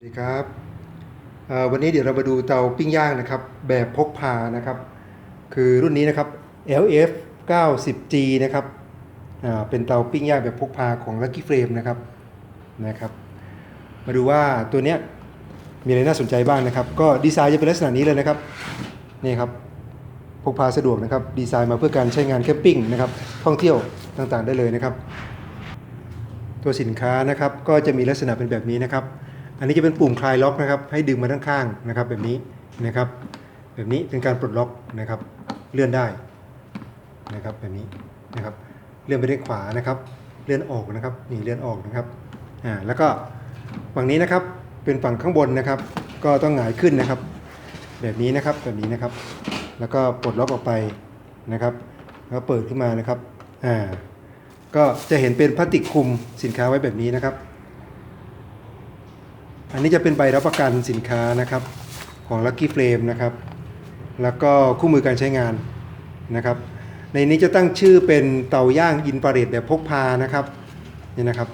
สวัสดีครับวันนี้เดี๋ยวเรามาดูเตาปิ้งย่างนะครับ แบบพกพานะครับ คือรุ่นนี้นะครับ LF 90G นะครับเป็นเตาปิ้งย่างแบบพกพาของ Lucky Frame นะครับนะครับ มาดูว่าตัวเนี้ยมีอะไรน่าสนใจบ้างนะครับ ก็ดีไซน์จะเป็นลักษณะนี้เลยนะครับนี่ครับพกพาสะดวกนะครับ ดีไซน์มาเพื่อการใช้งานแคมปิ้งนะครับ ท่องเที่ยวต่างๆได้เลยนะครับ ตัวสินค้านะครับก็จะมีลักษณะเป็นแบบนี้นะครับ อันนี้จะเป็นปุ่มคลายล็อกนะครับ ให้ดึงมาด้านข้างนะครับ แบบนี้นะครับ แบบนี้เป็นการปลดล็อกนะครับ เลื่อนได้นะครับ แบบนี้นะครับ เลื่อนไปด้านขวานะครับ เลื่อนออกนะครับนี่เลื่อนออกนะครับอ่าแล้วก็ฝั่งนี้นะครับเป็นฝั่งข้างบนนะครับ ก็ต้องหงายขึ้นนะครับ แบบนี้นะครับแบบนี้นะครับ แล้วก็ปลดล็อกออกไปนะครับ แล้วเปิดขึ้นมานะครับอ่าก็จะเห็นเป็นพลาสติกคลุมสินค้าไว้แบบนี้นะครับ อันนี้จะเป็นใบรับประกันสินค้านะครับของ Lucky Frame นะครับ แล้วก็คู่มือการใช้งานนะครับ ในนี้จะตั้งชื่อเป็นเตาย่างอินฟราเรดแบบพกพานะครับนี่นะครับ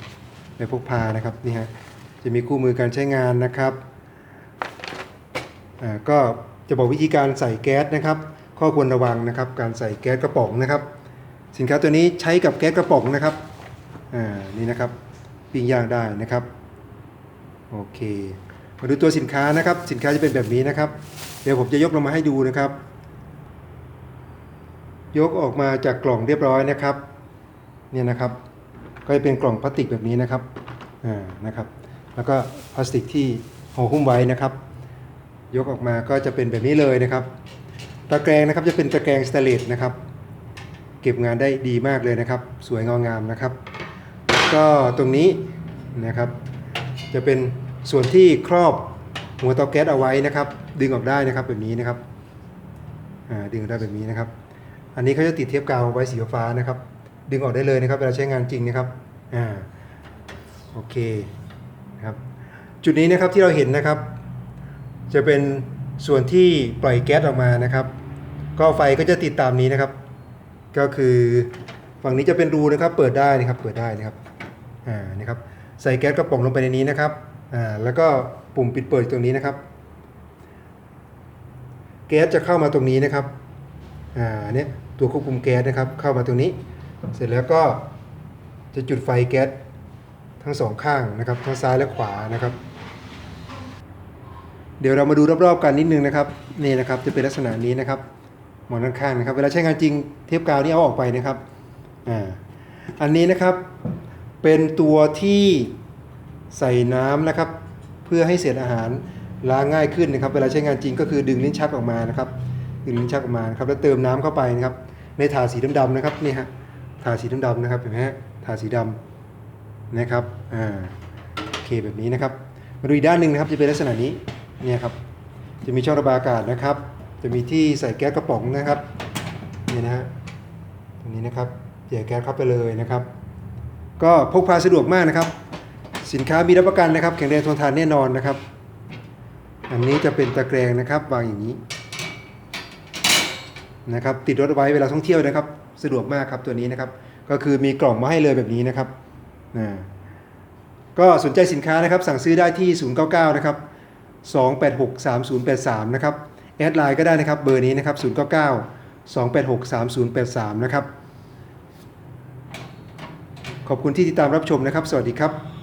แบบพกพานะครับนี่ฮะจะมีคู่มือการใช้งานนะครับอ่าก็จะบอกวิธีการใส่แก๊สนะครับ ข้อควรระวังนะครับ การใส่แก๊สกระป๋องนะครับ สินค้าตัวนี้ใช้กับแก๊สกระป๋องนะครับอ่านี่นะครับปิ้งย่างได้นะครับ โอเค มาดูตัวสินค้านะครับ สินค้าจะเป็นแบบนี้นะครับ เดี๋ยวผมจะยกลงมาให้ดูนะครับ ยกออกมาจากกล่องเรียบร้อยนะครับ เนี่ยนะครับ ก็จะเป็นกล่องพลาสติกแบบนี้นะครับ อ่า นะครับ แล้วก็พลาสติกที่ห่อหุ้มไว้นะครับ ยกออกมาก็จะเป็นแบบนี้เลยนะครับ ตะแกรงนะครับจะเป็นตะแกรงสแตเลสนะครับ เก็บงานได้ดีมากเลยนะครับ สวยงามงามนะครับ ก็ตรงนี้นะครับ จะเป็น ส่วนที่ครอบหัวเตาแก๊สเอาไว้นะครับ ดึงออกได้นะครับแบบนี้นะครับอ่าดึงออกได้แบบนี้นะครับ อันนี้เขาจะติดเทปกาวไว้สีฟ้านะครับ ดึงออกได้เลยนะครับเวลาใช้งานจริงนะครับอ่าโอเคนะครับจุดนี้นะครับที่เราเห็นนะครับ จะเป็นส่วนที่ปล่อยแก๊สออกมานะครับ ก็ไฟก็จะติดตามนี้นะครับ ก็คือฝั่งนี้จะเป็นรูนะครับ เปิดได้นะครับเปิดได้นะครับอ่านี่ครับใส่แก๊สกระป๋องลงไปในนี้นะครับ อ่าแล้วก็ปุ่มปิดเปิดตรงนี้นะครับแก๊สจะเข้ามาตรงนี้นะครับอ่าเนี่ยตัวควบคุมแก๊สนะครับ เข้ามาตรงนี้ เสร็จแล้วก็จะจุดไฟแก๊สทั้งสองข้างนะครับทั้งซ้ายและขวานะครับ เดี๋ยวเรามาดูรอบๆกันนิดนึงนะครับนี่นะครับจะเป็นลักษณะนี้นะครับหมอนด้านข้างนะครับเวลาใช้งานจริงเทปกาวนี่เอาออกไปนะครับอ่าอันนี้นะครับเป็นตัวที่ ใส่น้ำนะครับ เพื่อให้เศษอาหารล้างง่ายขึ้นนะครับ เวลาใช้งานจริงก็คือดึงลิ้นชักออกมานะครับ ดึงลิ้นชักออกมานะครับ แล้วเติมน้ำเข้าไปนะครับ ในถาดสีดำๆนะครับนี่ฮะถาดสีดำๆนะครับเห็นไหมฮะถาดสีดำนะครับอ่าโอเคแบบนี้นะครับ มาดูอีกด้านหนึ่งนะครับจะเป็นลักษณะนี้เนี่ยครับจะมีช่องระบายอากาศนะครับ จะมีที่ใส่แก๊สกระป๋องนะครับนี่นะฮะตรงนี้นะครับแยกแก๊สเข้าไปเลยนะครับ ก็พกพาสะดวกมากนะครับ สินค้ามีรับประกันนะครับ แข็งแรงทนทานแน่นอนนะครับ อันนี้จะเป็นตะแกรงนะครับวางอย่างนี้นะครับติดรถไว้เวลาท่องเที่ยวนะครับ สะดวกมากครับตัวนี้นะครับ ก็คือมีกล่องมาให้เลยแบบนี้นะครับอ่าก็สนใจสินค้านะครับ สั่งซื้อได้ที่ 099 นะครับ 286 3083 นะครับแอดไลน์ก็ได้นะครับเบอร์นี้นะครับ 099 286 3083 นะครับ ขอบคุณที่ติดตามรับชมนะครับ สวัสดีครับ